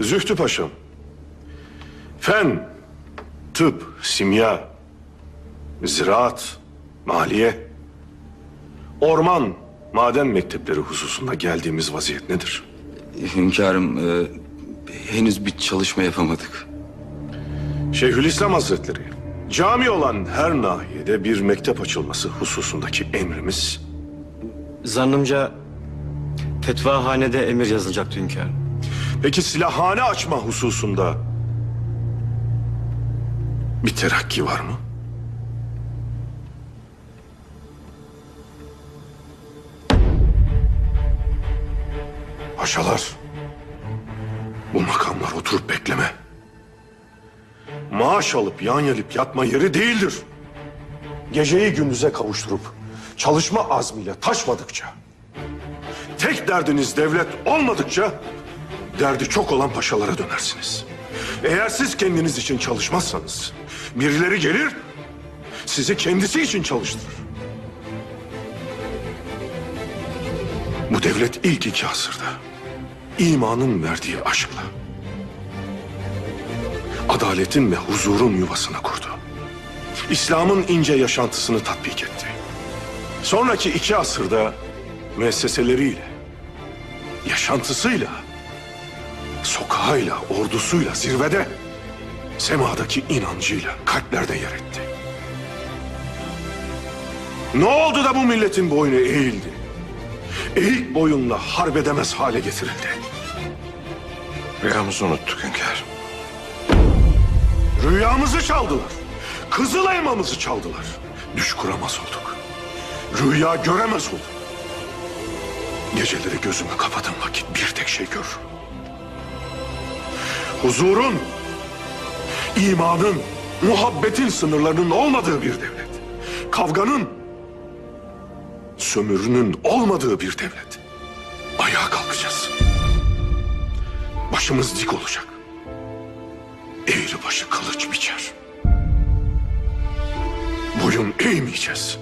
Zühtü Paşam. Fen, tıp, simya, ziraat, maliye, orman, maden mektepleri hususunda geldiğimiz vaziyet nedir? Hünkârım, e, henüz bir çalışma yapamadık. Şeyhülislam Hazretleri, cami olan her nahiyede bir mektep açılması hususundaki emrimiz Zannımca fetvahanede emir yazılacaktı hünkârım. Peki silahhane açma hususunda bir terakki var mı? Paşalar, bu makamlar oturup bekleme. Maaş alıp yan gelip yatma yeri değildir. Geceyi gündüze kavuşturup çalışma azmiyle taşmadıkça, tek derdiniz devlet olmadıkça derdi çok olan paşalara dönersiniz. Eğer siz kendiniz için çalışmazsanız birileri gelir sizi kendisi için çalıştırır. Bu devlet ilk iki asırda imanın verdiği aşkla adaletin ve huzurun yuvasını kurdu. İslam'ın ince yaşantısını tatbik etti. Sonraki iki asırda müesseseleriyle, yaşantısıyla sokağıyla, ordusuyla zirvede, semadaki inancıyla kalplerde yer etti. Ne oldu da bu milletin boynu eğildi? Eğik boyunla harp edemez hale getirildi. Rüyamızı unuttuk hünkâr. Rüyamızı çaldılar. Kızıl elmamızı çaldılar. Düş kuramaz olduk. Rüya göremez olduk. Geceleri gözümü kapadığım vakit bir tek şey görürüm. Huzurun, imanın, muhabbetin sınırlarının olmadığı bir devlet. Kavganın, sömürünün olmadığı bir devlet. Ayağa kalkacağız. Başımız dik olacak. Eğri başı kılıç biçer. Boyun eğmeyeceğiz.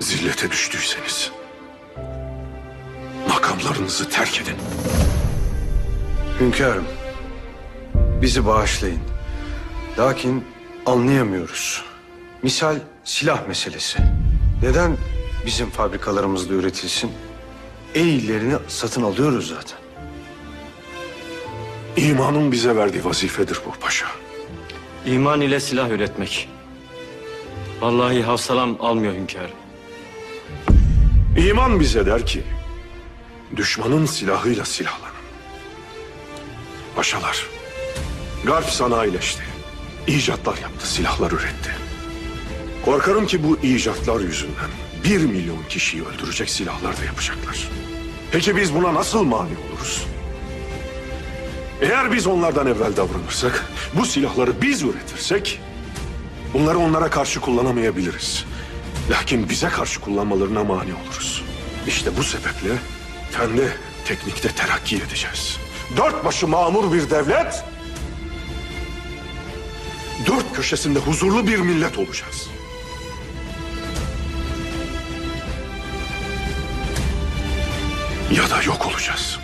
Zillete düştüyseniz. Makamlarınızı terk edin. Hünkârım, bizi bağışlayın. Lakin anlayamıyoruz. Misal silah meselesi. Neden bizim fabrikalarımızda üretilsin? En iyilerini satın alıyoruz zaten. İmanın bize verdiği vazifedir bu paşa. İman ile silah üretmek. Vallahi hafsalam almıyor hünkârım. İman bize der ki, düşmanın silahıyla silahlanın. Paşalar, Garp sanayileşti. İcatlar yaptı, silahlar üretti. Korkarım ki bu icatlar yüzünden bir milyon kişiyi öldürecek silahlar da yapacaklar. Peki biz buna nasıl mani oluruz? Eğer biz onlardan evvel davranırsak, bu silahları biz üretirsek, bunları onlara karşı kullanamayabiliriz. Lakin bize karşı kullanmalarına mani oluruz. İşte bu sebeple fende, teknikte terakki edeceğiz. Dört başı mamur bir devlet, dört köşesinde huzurlu bir millet olacağız. Ya da yok olacağız.